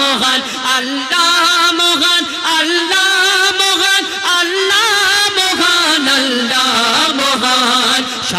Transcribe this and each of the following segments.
মহান আল্লাহ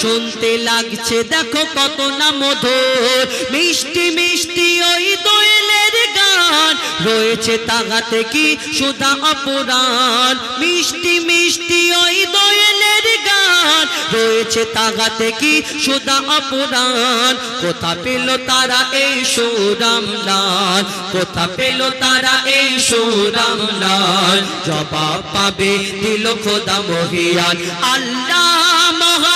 শুনতে লাগছে, দেখো কত না মধুর। মিষ্টি মিষ্টি ওই দোয়েলের গান। রয়েছে তাগাতে কি সুধা অপুরাণ। মিষ্টি মিষ্টি ওই দোয়েলের গান। রয়েছে তাগাতে কি সুধা অপুরাণ। কোথা পেল তারা এই সুরাম লাল কোথা পেল তারা এই সুরাম লাল জবাব পাবে দিল খোদা মহিয়ান। আল্লাহ মহান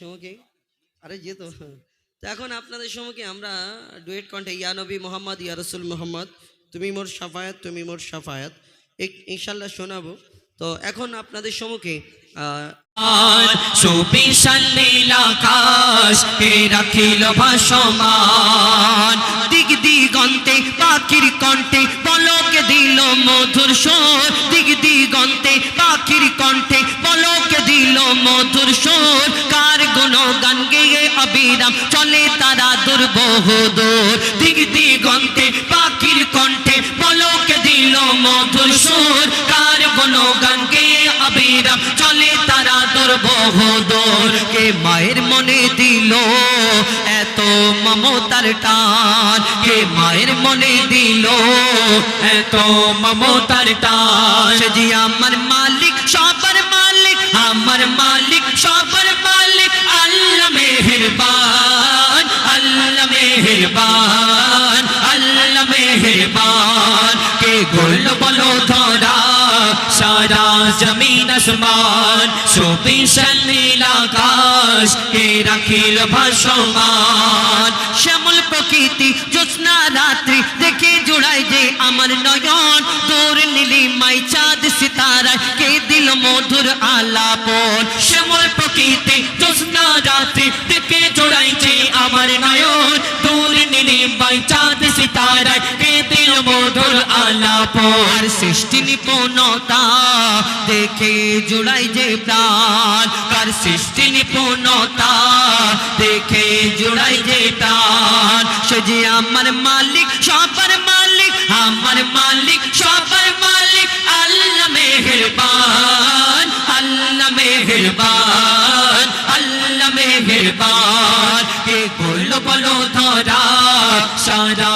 সম্মুখে? আরে যেত তো। এখন আপনাদের সম্মুখে আমরা ডুয়েট কণ্ঠে, ইয়া নবী মোহাম্মদ, ইয়া রসুল মোহাম্মদ, তুমি মোর সাফায়াত, তুমি মোর সাফায়াত। ইনশাল্লাহ শোনাবো। তো এখন আপনাদের সম্মুখে দিক দিগন্তে পাখির কণ্ঠে পলকে দিল মধুর সুর দিক দিগন্তে অবিরাম চলে তারা দুর্বহদূর দিক দিগন্তে, পাখির কণ্ঠে পলকে দিল মধুর সুর। কার গুণ গান গেয়ে অবিরাম চলে তারা দুর্বহদূর কে মায়ের মনে দিল এত মমতার টান? কে মায়ের মনে দিল এত মমতার টান? জি আমার মালিক, সবার আমার মালিক, সবার মালিক, আল্লাহ মেহেরবান আল্লাহ মেহেরবান আল্লাহ মেহেরবান। কে গোল বলো ধরা, সারা জমিন আসমান সুবিশাল নীল আকাশ, কে রাখিল ভাসমান। শ্যামল প্রকৃতি, জ্যোৎস্না রাত্রি, দেখে জোড়াই যে আমার নয়ন, তোর নীলি মাই চাঁদ, সিতারায়, কে দিল মধুর আলাপন শ্যামল প্রকৃতি, জ্যোৎস্না রাত্রি দেখে জোড়াইছে আমার নয়ন। দূর নীলিমাই চাঁদ সিতারায় কে দিল মধুর আলাপ কাপড় সৃষ্টি নিপুণতা দেখে জুড়াই যে প্রাণ। কার সৃষ্টি নিপুণতা দেখে জুড়াই যে প্রাণ। সে যে আমার মালিক, সবার মালিক, আমার মালিক, সবার মালিক, আল্লাহ মেহেরবান। মেহেরবান, আল্লাহ মেহেরবান, কে বলল বলো ধরা, সারা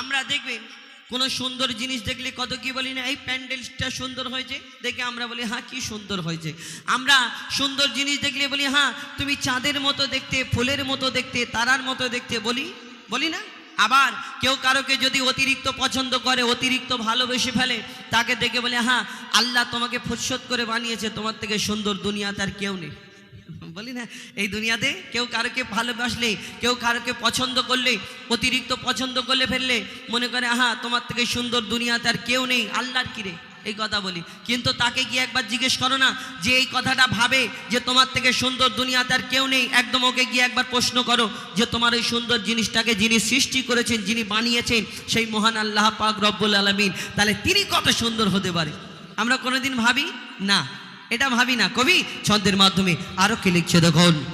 আমরা দেখবেন কোন সুন্দর জিনিস দেখলে কত কি বলি না, এই প্যান্ডেলটা সুন্দর হয়েছে, দেখে আমরা বলি হ্যাঁ কি সুন্দর হয়েছে। আমরা সুন্দর জিনিস দেখলে বলি হ্যাঁ তুমি চাঁদের মতো দেখতে, ফুলের মতো দেখতে, তারার মতো দেখতে, বলি বলি না? আবার কেউ কারোকে যদি অতিরিক্ত পছন্দ করে, অতিরিক্ত ভালোবেসে ফেলে, তাকে দেখে বলে হ্যাঁ আল্লাহ তোমাকে ফুৎসত করে বানিয়েছে, তোমার থেকে সুন্দর দুনিয়াতে আর কেউ নেই। বলি না, এই দুনিয়াতে কেউ কারোকে ভালোবাসলে কেউ কারোকে পছন্দ করলে অতিরিক্ত পছন্দ করলে ফেললে, মনে করে হ্যাঁ তোমার থেকে সুন্দর দুনিয়াতে আর কেউ নেই, আল্লাহর কিরে? এই কথা বলি। কিন্তু তাকে গিয়ে একবার জিজ্ঞেস করো না যে এই কথাটা ভাবে যে তোমার থেকে সুন্দর দুনিয়াতে আর কেউ নেই। একদম ওকে গিয়ে একবার প্রশ্ন করো যে তোমার ওই সুন্দর জিনিসটাকে যিনি সৃষ্টি করেছেন, যিনি বানিয়েছেন, সেই মহান আল্লাহ পাক রব্বুল আলমিন। তাহলে তিনি কত সুন্দর হতে পারে? আমরা কোনোদিন ভাবি? না। এটা ভাবি না। কবি, ছন্দের মাধ্যমে আরও কি লিখছে দেখুন।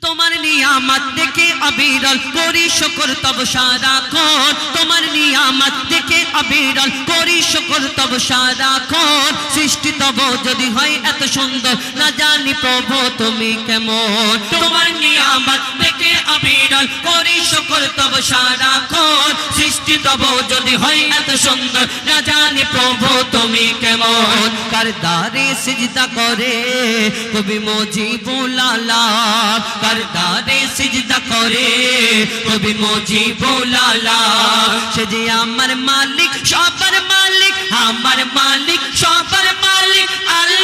তোমার নিয়ামত দেখে অবিরল করি শকর তব সারাক্ষণ। তোমার নিয়ামত দেখে অবিরল করি শকর তব সারাক্ষণ সৃষ্টি তব যদি হয় এত সুন্দর। না জানি প্রভ তুমি কেমন। তোমার নিয়ামত অবিরল করি শকর, তব সারাক্ষণ সৃষ্টি তব যদি হয় এত সুন্দর। না জানি প্রভু, তুমি কেমন? কার দারে সিজদা করে? কবি মজিবুল আলাম কার দারে সিজদা করে? কবি মজিবুল আলাম সে যে আমার মালিক, সবার মালিক, আমার মালিক, সবার মালিক, আল্লাহ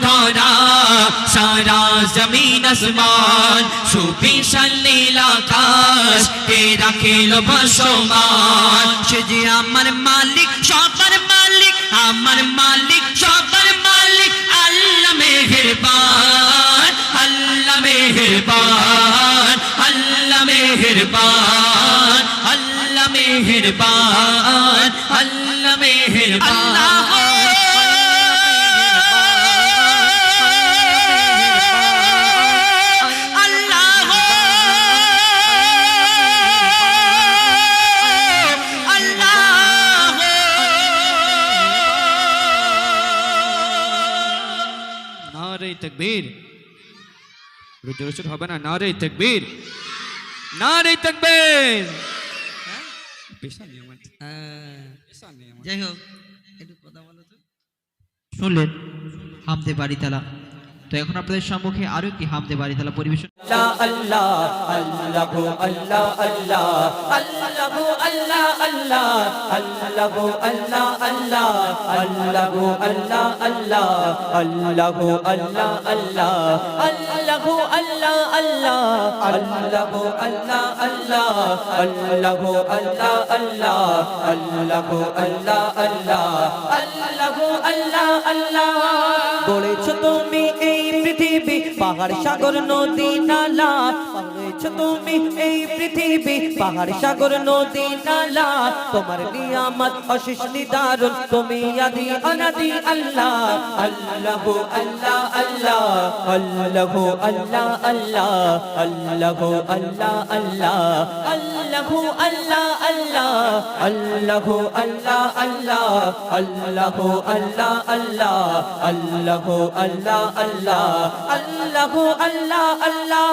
ধরা সারা জমিন আসমান সুবিশাল নীল আকাশ কে রাখিল ভাসমান সে যে আমার মালিক সবার মালিক আমার মালিক সবার মালিক আল্লাহ মেহেরবান আল্লাহ মেহেরবান আল্লাহ মেহেরবান আল্লাহ মেহেরবান তকবীর। রুজুর হবে না না রে তকবীর। না রে তকবীর যাই হোক একটু কথা বলো তো। শুনলেন হামদে বাড়ি তালা। তো এখন আপনাদের সম্মুখে আরও একটি হামদে বাড়িতালা পরিবেশন গড়েছ তুমি এই পৃথিবী, পাহাড়, সাগর, নদী, নালা। গড়েছ তুমি এই পৃথিবী, পাহাড়, সাগর, নদী, নালা। তোমার নিয়ামত অশেষ নিদারুন তুমি আদি, অনাদি, আল্লাহ। আল্লাহ আল্লাহ আল্লাহ। আল্লাহ আল্লাহ আল্লাহ। আল্লাহ আল্লাহ আল্লাহ। আল্লাহ আল্লাহ আল্লাহ। আল্লাহ আল্লাহ আল্লাহ। আল্লাহ আল্লাহ আল্লাহ। আল্লাহ আল্লাহ আল্লাহ। আল্লাহ আল্লাহ আল্লাহ।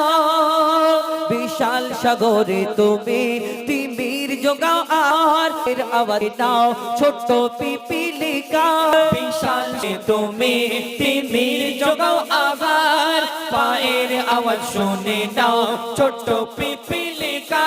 বিশাল সাগরে তুমি তিমির যোগাও আর এর আওয়াজ দাও, ছোট্ট পিপিলিকা। বিশাল তুমি তিমির যোগাও আবার, পায়ের আওয়াজ শুনে দাও, ছোট্ট পিপিলিকা।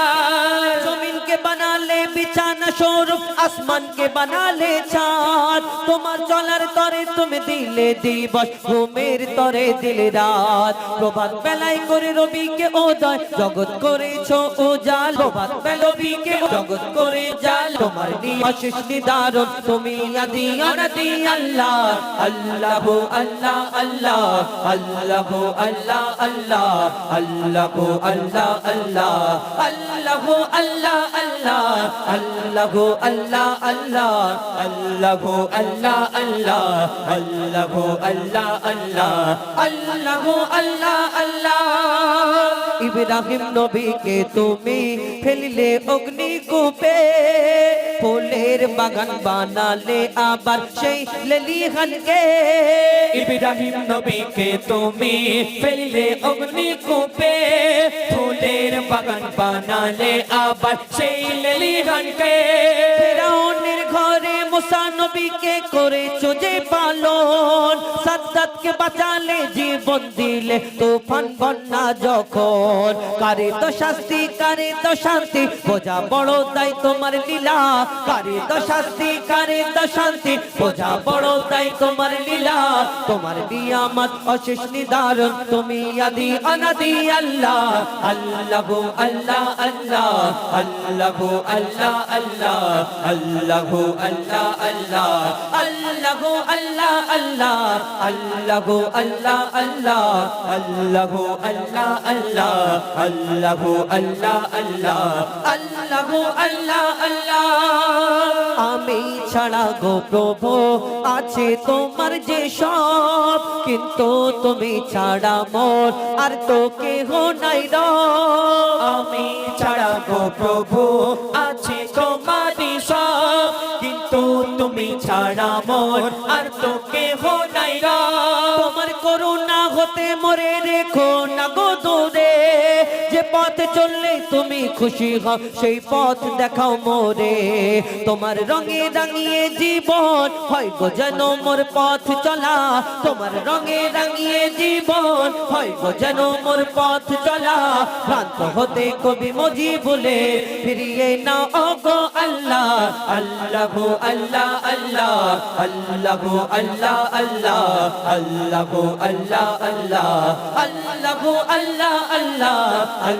জমিনকে বানালে বিছানা স্বরূপ আসমানকে বানালে চাঁদ তোমার চলার তরে তুমি দিলে দিবস, ঘুমের তরে দিলে রাত। প্রভাত বেলায় করে রবিকে ওদয় জগৎ করেছ উজাল। প্রভাত বেলবিকে জগৎ করে জাল তোমার নিয়াশিস নিদারুন তুমি আদি অনাদি আল্লাহ আল্লাহ আল্লাহ। আল্লাহ আল্লাহ আল্লাহ। আল্লাহ আল্লাহ আল্লাহ। আল্লাহ আল্লাহ আল্লাহ। আল্লাহ আল্লাহ আল্লাহ আল্লাহ আল্লাহ আল্লাহ আল্লাহ আল্লাহ আল্লাহ আল্লাহ আল্লাহ আল্লাহ আল্লাহ। ইব্রাহিম নবীকে তুমি ফেলিলে অগ্নি কূপে ফুলের বাগান বানালে আবার সেই লেলিহানকে। ইব্রাহিম নবীকে তুমি ফেললে অগ্নি কূপে ফুলের বাগান বানালে আবার সেই লেলিহানকে। ফেরাউনের ঘরে মুসা নবীকে করেছ যে পালন। সাদ্দাতকে বাঁচালে জীবন দিলে তুফান বন্যা যখন। কারে তো শাস্তি কারে তো শান্তি বোঝা বড় তাই তোমার লীলা। কারে তো শাস্তি, কারে তো শান্তি? বোঝা বড় তাই তোমার লীলা। তোমার নিয়ামত অশেষ নিদারুন তুমি আদি অনাদি আল্লাহ আল্লাহ। আল্লাহ আল্লাহ আল্লাহ। আল্লাহ আল্লাহ আল্লাহ। আল্লাহ আল্লাহ আল্লাহ। আল্লাহ আল্লাহ আল্লাহ। আমি ছাড়া গো প্রভু, আছে তোমার যে সব, কিন্তু তুমি ছাড়া মোর আর তো কেহ নাই র। আমি ছাড়া গো প্রভু, আছে তোমারই সব, কিন্তু তুমি ছাড়া মোর আর তো কেহ নাই রা। তোমার করুণা হতে মরে রেখো না গো দূরে পথে চললে তুমি খুশি হও, সেই পথ দেখাও মোরে। তোমার রঙে রাঙিয়ে জীবন হয় গো যেন মোর পথ চলা। তোমার রঙে রাঙিয়ে জীবন হয় গো যেন মোর পথ চলা। ভ্রান্ত হতে কবি মজি বলে ফিরিয়ে না ও গো আল্লাহ। আল্লাহ আল্লাহ আল্লাহ। আল্লাহ আল্লাহ আল্লাহ। আল্লাহ আল্লাহ আল্লাহ। আল্লাহ আল্লাহ আল্লাহ।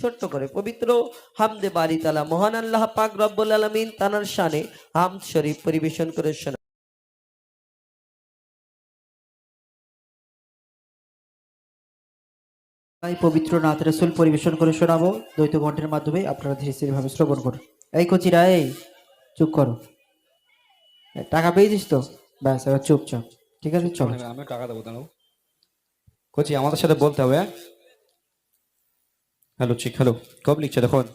ছোট্ট করে পবিত্র হামদে বাড়ি তালা মহান আল্লাহ পাক রব্বুল আলমিন তানার শানে হামদ শরীফ পরিবেশন করে শোনা তাই পবিত্র নাথ রসুল পরিবেশন করে শোনাবো। দ্বৈত কণ্ঠের মাধ্যমে আপনারা ধীরে ধীরে ভাবে শ্রবণ করুন। এই কচিরা এই চুপ করো। টাকা পেয়েছিস তো? ব্যাস এবার চুপচাপ। ঠিক আছে চলো। আমি টাকা দেবো দাঁড়াও। কোচি আমাদের সাথে বলতে হবে হ্যাঁ? হ্যালো ঠিক হ্যালো কব লিখছে দেখুন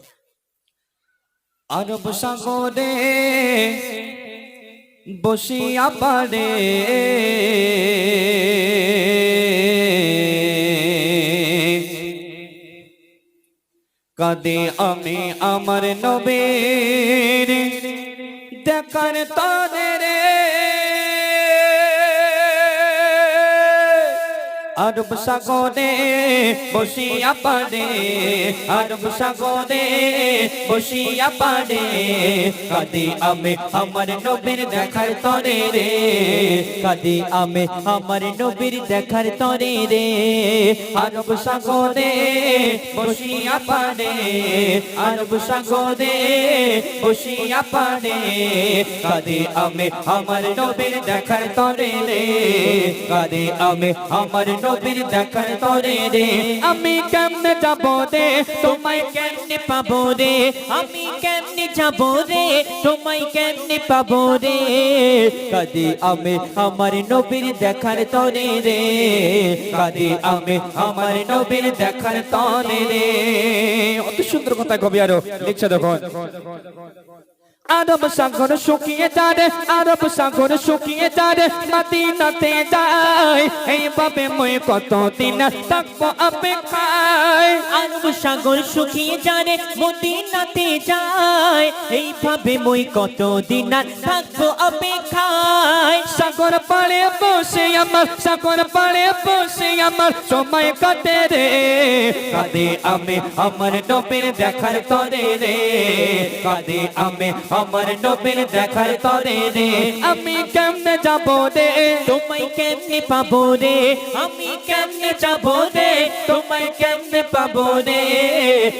আরব সাগরে বসিয়া পারে কাদে আমি আমার নবীর দেখার রে। আরব সাগরে বসিয়া পারে আরব সাগরে বসিয়া পারে কাদি আমি আমার নবীর দেখার তরে রে কাদি আমি আমার নবীর দেখার তরে রে আরব সাগরে বসিয়া পারে আরব সাগরে বসিয়া পারে কাদি আমি আমার নবীর দেখার তরে রে কাদি আমি আমার নবীর দেখার তরে রে। আমি কেমনে যাব রে? তোমায় কেমনে পাবো রে? আমি কেমনে যাব রে? তোমায় কেমনে পাবো রে? আমি আমার নবীর দেখার তরে রে। কাদি আমি আমার নবীর দেখার তরে রে। অত সুন্দর কথা কবি আরও। লিখছে দেখুন। আরব সাগর শুকিয়ে যারে আরব সাগর শুকিয়ে যারে মদিনাতে যায় এইভাবে মই কতদিন থাকব অপেক্ষায়। আরব সাগর শুকিয়ে জানে মদিনাতে যায় এইভাবে মই কতদিন থাকব অপেক্ষায়। সাগর পাড়ে বসে আমার, সাগর পাড়ে বসে আমার সময় কাটে রে। কাঁদে আমি আমার নবীর দেখার তরে রে। কাঁদে আমি আমার নবীর দেখার তরে রে। আমি কেমনে যাব রে? তোমায় কেমনে পাবো রে? আমি কেমনে যাব রে? তোমায় কেমনে পাবো রে?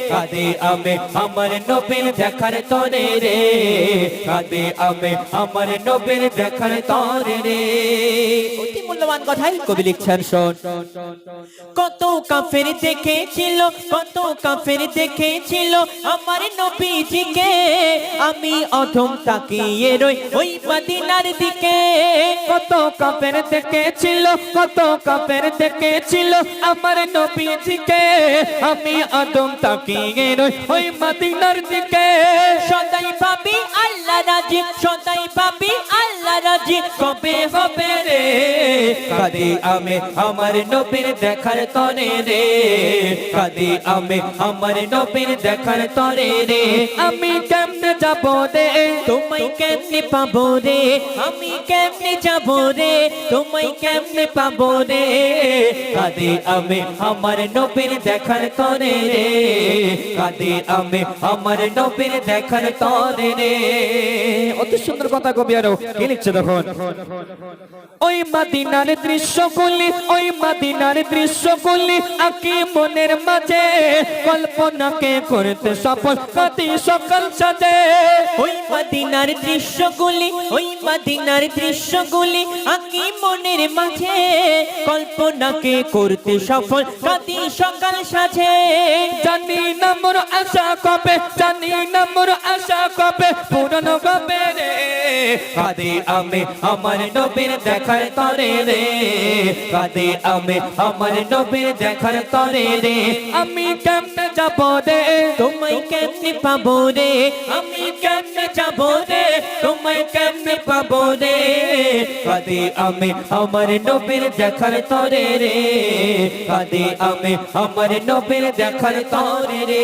কাঁদে আমি আমার নবীর দেখার তরে রে। কাঁদে আমি আমার নবীর দেখার তরে রে। অতি মূল্যবান কথাই কবি লিখছেন শোন। কত কাফের দেখেছিল কত কাফের দেখেছিল আমার নবীজিকে। আমি অধম তাকিয়ে রই। ওই মদিনার দিকে কত কাপের দেখেছিল কত কাপের থেকে দেখেছিল আমার নবীজিকে আমি আদম তাকিয়ে রই। ওই মদিনার দিকে সদাই পাবি আল্লাহ রাজি, সদাই পাবি আল্লাহ রাজি। কবে হবে রে? কাদি আমি আমার নবীর দেখার তরে রে। কাদি আমি আমার নবীর দেখার তরে রে। আমি কেমনে যাব রে তোমায় কেমনে পাবো রে? আমি কেমনে যাব রে? তোমায় কেমনে পাবো রে? কাদি আমি আমার নবীর দেখার তরে রে। কাদি আমি আমার নবীর দেখার তরে রে। অতি সুন্দর কথা কবি আরও। কি লিখছে দেখুন ওই মাদিনার দৃশ্যগুলি, ওই মাদিনার দৃশ্যগুলি আকি মনের মাঝে। কল্পনাকে করতে সফল কাতি সকাল সাজে। ওই মদিনার দৃশ্যগুলি ওই মদিনার দৃশ্যগুলি আকি মনের মাঝে। কল্পনাকে করতে সফল সকাল সাজে জানি না মোর আশা কবে জানি না মোর আশা কবে পূরণ কবে রে কাদে আমি আমার নবীর দেখার তরে রে কাদে আমি আমার নবীর দেখার তরে রে আমি কেমনে যাব রে তোমায় কেমনে পাবো রে আমি কেমনে যাব রে তোমায় কেমনে পাবো রে কাদে আমি আমার নবীর দেখার তরে রে কাদে আমি আমার নবীর দেখার তরে রে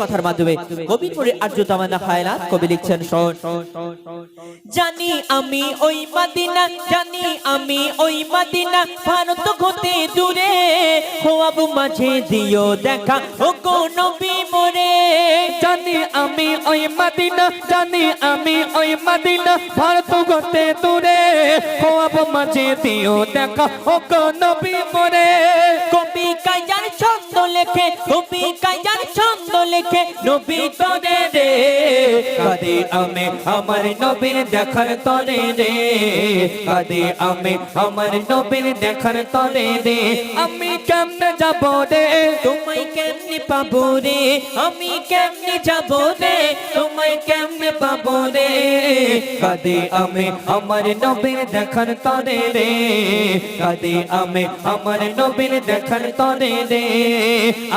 কথার মাধ্যমে কবিপুরের আর্য তামান্না খায়রাত কবি লিখছেন, শোন। জানি আমি ওই মাদিনা, জানি আমি ওই মাদিনা, ভারত হতে দূরে। খোয়াবু মাঝে দিও দেখা ও বিমরে জানি আমি ওই মদিনা, জানি আমি ওই মদিনা, ভারত গতে দূরে। খোয়াব মাঝে দিও দেখা ও কোন বিপরে কবি কাজার ছন্দ লেখে, কবি কাজার ছন্দ লেখে। নবী তরে রে কাদে আমি আমার নবীর দেখার তরে রে কাদে আমি আমার নবীর দেখার তরে রে আমি কেমনে যাব রে তোমায় কেমনে পাবো রে আমি কেমনে যাব রে তোমায় কেমনে পাবো রে কাদে আমি আমার নবীর দেখার তরে রে কাদে আমি আমার নবীর দেখার তরে রে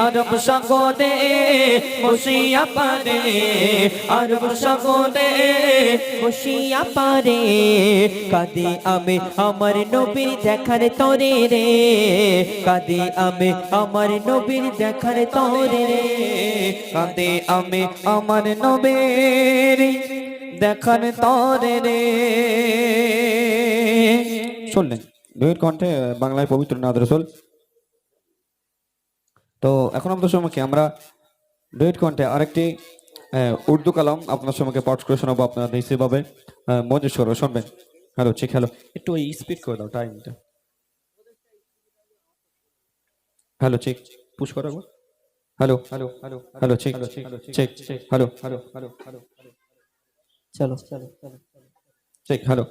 আরব সাগরে পারে পারে। আমি আমার নবীর দেখার তরে রে, কাঁদে আমি আমার নবীর দেখার তরে রে। কাঁদে আমি আমার নবীর দেখার তরে রে। শুনলেন দুইয়ের কণ্ঠে বাংলায় পবিত্র নাদ রসুল। তো এখন আমাদের সময়কে আমরা ডুয়েট কণ্ঠে আরেকটি উর্দু কালাম আপনার সঙ্গে পাঠ করে শোনাবো আপনারা নিশ্চয়ভাবে মজুস করো শুনবেন। হ্যালো ঠিক হ্যালো। একটু ওই স্পিড করে দাও টাইমটা হ্যালো চেক পুশ করো hello hello hello hello check check hello hello hello hello. চলো চলো চলো চেক হ্যালো।